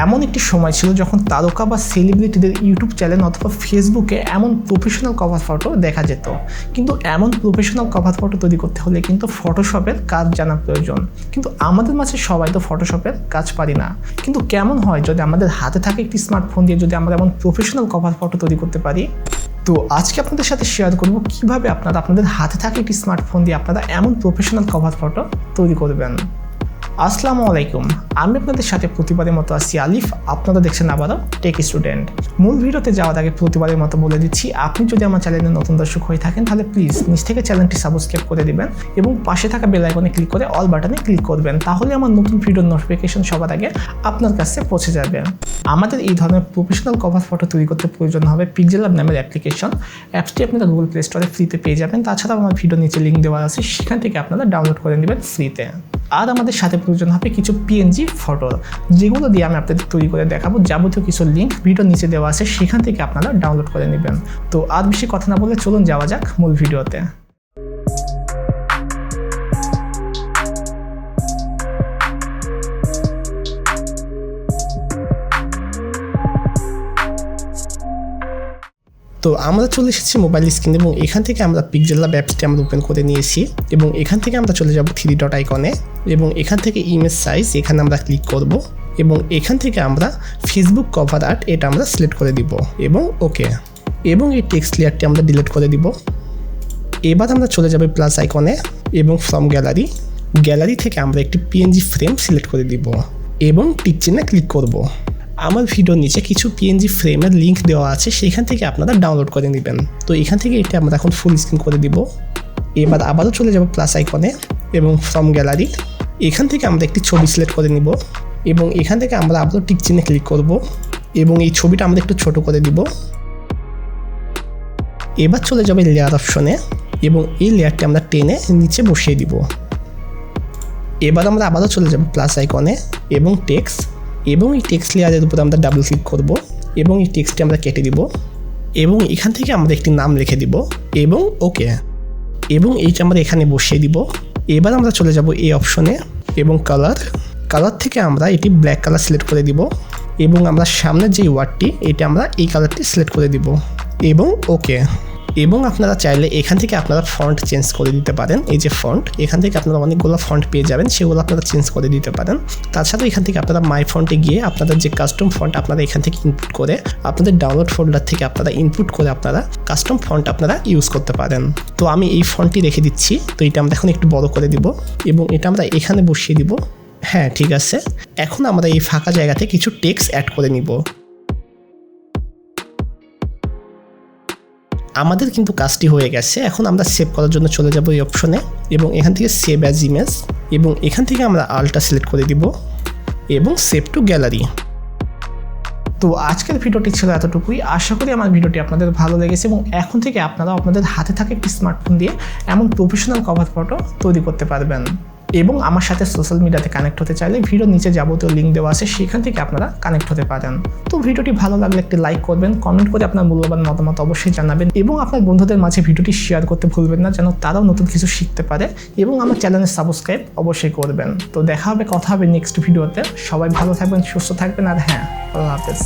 একটি সময় ছিল যখন তারকা বা সেলিব্রিটিদের ইউটিউব চ্যানেল অথবা ফেসবুকে এমন প্রফেশনাল কভার ফটো দেখা যেত। কিন্তু এমন প্রফেশনাল কভার ফটো তৈরি করতে হলে কিন্তু ফটোশপের কাজ জানা প্রয়োজন। কিন্তু আমাদের মাঝে সবাই তো ফটোশপের কাজ পারি না। কিন্তু কেমন হয় যদি আমাদের হাতে থাকে একটি স্মার্টফোন দিয়ে যদি আমরা এমন প্রফেশনাল কভার ফটো তৈরি করতে পারি? তো আজকে আপনাদের সাথে শেয়ার করব কীভাবে আপনারা আপনাদের হাতে থাকে একটি স্মার্টফোন দিয়ে আপনারা এমন প্রফেশনাল কভার ফটো তৈরি করবেন। আসসালামু আলাইকুম। আমি আপনাদের সাথে প্রতিবারের মতো আছি আলিফ, আপনারা দেখছেন আবারও টেক স্টুডেন্ট মূল ভিডিওতে যাওয়ার আগে প্রতিবারের মতো বলে দিচ্ছি, আপনি যদি আমার চ্যানেলে নতুন দর্শক হয়ে থাকেন, তাহলে প্লিজ নিজ থেকে চ্যানেলটি সাবস্ক্রাইব করে দিবেন এবং পাশে থাকা বেল আইকনে ক্লিক করে অল বাটনে ক্লিক করবেন, তাহলে আমার নতুন ভিডিওর নোটিফিকেশন সবার আগে আপনার কাছে পৌঁছে যাবে। আমাদের এই ধরনের প্রফেশনাল কভার ফটো তৈরি করতে প্রয়োজন হবে পিকজেল ল্যাব নামের অ্যাপ্লিকেশন অ্যাপসটি আপনারা গুগল প্লে স্টোরে ফ্রিতে পেয়ে যাবেন। তাছাড়াও আমার ভিডিও নিচে লিঙ্ক দেওয়া আছে, সেখান থেকে আপনারা ডাউনলোড করে নেবেন ফ্রিতে আর আমাদের সাথে প্রয়োজন হবে কিছু পিএনজি ফটো যেগুলো দিয়ে আমি আপনাদের তৈরি করে দেখাবো। যাবতীয় কিছু লিঙ্ক ভিডিও নিচে দেওয়া আছে, সেখান থেকে আপনারা ডাউনলোড করে নেবেন। তো আর বেশি কথা না বলে চলুন যাওয়া যাক মূল ভিডিওতে তো আমরা চলে এসেছি মোবাইল স্ক্রিন এবং এখান থেকে আমরা পিকজেল ল্যাব অ্যাপসটি আমরা ওপেন করে নিয়েছি এবং এখান থেকে আমরা চলে যাব থ্রি ডট আইকনে এবং এখান থেকে ইমেজ সাইজ এখানে আমরা ক্লিক করব এবং এখান থেকে আমরা ফেসবুক কভার আর্ট এটা আমরা সিলেক্ট করে দিব এবং ওকে এবং এই টেক্সট লেয়ারটি আমরা ডিলিট করে দিব। এবার আমরা চলে যাব প্লাস আইকনে এবং ফ্রম গ্যালারি গ্যালারি থেকে আমরা একটি পিএনজি ফ্রেম সিলেক্ট করে দিব এবং টিক চিহ্নে ক্লিক করব। আমার ভিডিওর নিচে কিছু পিএনজি ফ্রেমের লিঙ্ক দেওয়া আছে, সেখান থেকে আপনারা ডাউনলোড করে নেবেন। তো এখান থেকে এটি আমরা এখন ফুল স্ক্রিন করে দিব। এবার আবারও চলে যাব প্লাস আইকনে এবং ফ্রম গ্যালারি এখান থেকে আমরা একটি ছবি সিলেক্ট করে নিব এবং এখান থেকে আমরা আবারও টিক চিহ্নে ক্লিক করব এবং এই ছবিটা আমরা একটু ছোট করে দিব। এবার চলে যাবে লেয়ার অপশনে এবং এই লেয়ারটি আমরা টেনে নিচে বসিয়ে দিব। এবার আমরা আবারও চলে যাব প্লাস আইকনে এবং টেক্স এবং এই টেক্সট লেয়ারের উপর আমরা ডাবল ক্লিক করব এবং এই টেক্সটটি আমরা কেটে দিব এবং এখান থেকে আমরা একটি নাম লিখে দিব এবং ওকে এবং এইটা আমরা এখানে বসিয়ে দিব। এবার আমরা চলে যাব এই অপশনে এবং কালার কালার থেকে আমরা এটি ব্ল্যাক কালার সিলেক্ট করে দিব এবং আমরা সামনের যে ওয়ার্ডটি এটা আমরা এই কালারটি সিলেক্ট করে দিব এবং ওকে এবং আপনারা চাইলে এখান থেকে আপনারা ফন্ট চেঞ্জ করে দিতে পারেন। এই যে ফন্ট এখান থেকে আপনারা অনেকগুলো ফন্ট পেয়ে যাবেন, সেগুলো আপনারা চেঞ্জ করে দিতে পারেন। তাছাড়াও এখান থেকে আপনারা মাই ফন্টে গিয়ে আপনাদের যে কাস্টম ফন্ট আপনারা এখান থেকে ইনপুট করে, আপনাদের ডাউনলোড ফোল্ডার থেকে আপনারা ইনপুট করে আপনারা কাস্টম ফন্ট আপনারা ইউজ করতে পারেন। তো আমি এই ফন্টটি রেখে দিচ্ছি। তো এটা আমরা এখন একটু বড় করে দিব এবং এটা আমরা এখানে বসিয়ে দিব। হ্যাঁ ঠিক আছে। এখন আমরা এই ফাঁকা জায়গাতে কিছু টেক্স অ্যাড করে নিব। আমাদের কিন্তু কাজটি হয়ে গেছে। এখন আমরা সেভ করার জন্য চলে যাব এই অপশনে এবং এখান থেকে সেভ অ্যাজ ইমেজ এবং এখান থেকে আমরা আলটা সিলেক্ট করে দিব এবং সেভ টু গ্যালারি তো আজকের ভিডিওটি ছিল এতটুকুই। আশা করি আমার ভিডিওটি আপনাদের ভালো লেগেছে এবং এখন থেকে আপনারা আপনাদের হাতে থাকে একটি স্মার্টফোন দিয়ে এমন প্রফেশনাল কভার ফটো তৈরি করতে পারবেন। এবং আমার সাথে সোশ্যাল মিডিয়াতে কানেক্ট হতে চাইলে ভিডিওর নিচে যাবতীয় লিঙ্ক দেওয়া আছে, সেখান থেকে আপনারা কানেক্ট হতে পারেন। তো ভিডিওটি ভালো লাগলে একটি লাইক করবেন কমেন্ট করে আপনার মূল্যবান মতামত অবশ্যই জানাবেন এবং আপনার বন্ধুদের মাঝে ভিডিওটি শেয়ার করতে ভুলবেন না, যেন তারাও নতুন কিছু শিখতে পারে এবং আমার চ্যানেলে সাবস্ক্রাইব অবশ্যই করবেন। তো দেখা হবে, কথা হবে নেক্সট ভিডিওতে সবাই ভালো থাকবেন, সুস্থ থাকবেন, আর হ্যাঁ আল্লাহ হাফেজ।